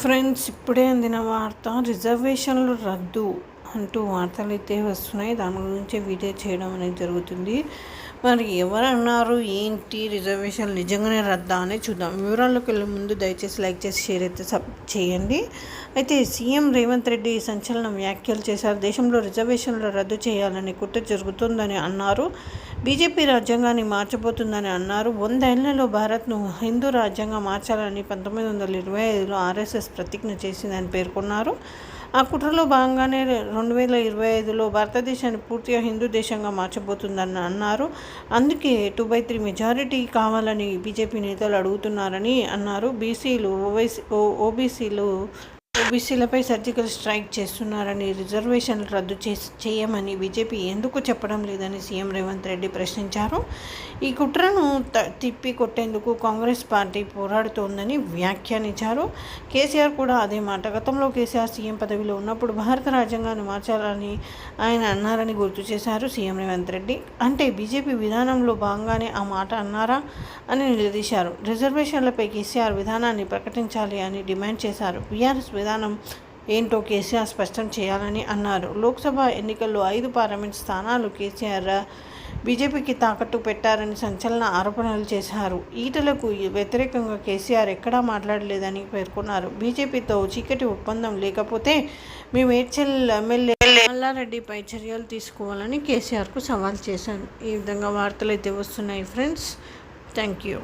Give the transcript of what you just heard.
Friends ఇప్పుడే అందిన వార్త రిజర్వేషన్లు రద్దు అంటూ వార్తలు అయితే వస్తున్నాయి. దాని గురించి వీడియో చేయడం అనేది జరుగుతుంది. మరి ఎవరు అన్నారు ఏంటి రిజర్వేషన్లు నిజంగానే రద్దా అని చూద్దాం. వివరాల్లోకి వెళ్ళే ముందు దయచేసి లైక్ చేసి షేర్ అయితే సబ్ చేయండి. అయితే సీఎం రేవంత్ రెడ్డి సంచలన వ్యాఖ్యలు చేశారు. దేశంలో రిజర్వేషన్లు రద్దు చేయాలని కుట్ర జరుగుతుందని అన్నారు. బీజేపీ రాజ్యాంగాన్ని మార్చబోతుందని అన్నారు. వందేళ్ళలో భారత్ను హిందూ రాజ్యాంగం మార్చాలని పంతొమ్మిది వందల ఇరవై ఐదులో ఆర్ఎస్ఎస్ ప్రతిజ్ఞ చేసిందని పేర్కొన్నారు. ఆ కుట్రలో భాగంగానే రెండు వేల ఇరవై ఐదులో భారతదేశాన్ని పూర్తిగా హిందూ దేశంగా మార్చబోతుందని అన్నారు. అందుకే టూ బై త్రీ మెజారిటీ కావాలని బీజేపీ నేతలు అడుగుతున్నారని అన్నారు. బీసీలు ఓవైసీ ఓబీసీలు ఓబీసీలపై సర్జికల్ స్ట్రైక్ చేస్తున్నారని రిజర్వేషన్లు రద్దు చేసి చేయమని బీజేపీ ఎందుకు చెప్పడం లేదని సీఎం రేవంత్ రెడ్డి ప్రశ్నించారు. ఈ కుట్రను తిప్పి కొట్టేందుకు కాంగ్రెస్ పార్టీ పోరాడుతోందని వ్యాఖ్యానించారు. కేసీఆర్ కూడా అదే మాట. గతంలో కేసీఆర్ సీఎం పదవిలో ఉన్నప్పుడు భారత రాజ్యాంగాన్ని మార్చాలని ఆయన అన్నారని గుర్తు చేశారు సీఎం రేవంత్ రెడ్డి. అంటే బీజేపీ విధానంలో భాగంగానే ఆ మాట అన్నారా అని నిలదీశారు. రిజర్వేషన్లపై కేసీఆర్ విధానాన్ని ప్రకటించాలి అని డిమాండ్ చేశారు. బీఆర్ఎస్ విధానం ఏంటో కేసీఆర్ స్పష్టం చేయాలని అన్నారు. లోక్సభ ఎన్నికల్లో ఐదు పార్లమెంట్ స్థానాలు కేసీఆర్ బీజేపీకి తాకట్టు పెట్టారని సంచలన ఆరోపణలు చేశారు. ఈటలకు వ్యతిరేకంగా కేసీఆర్ ఎక్కడా మాట్లాడలేదని పేర్కొన్నారు. బీజేపీతో చీకటి ఒప్పందం లేకపోతే మేము మేడ్చల్ ఎమ్మెల్యే మల్లారెడ్డిపై చర్యలు తీసుకోవాలని కేసీఆర్కు సవాల్ చేశారు. ఈ విధంగా వార్తలు అయితే వస్తున్నాయి ఫ్రెండ్స్. Thank you.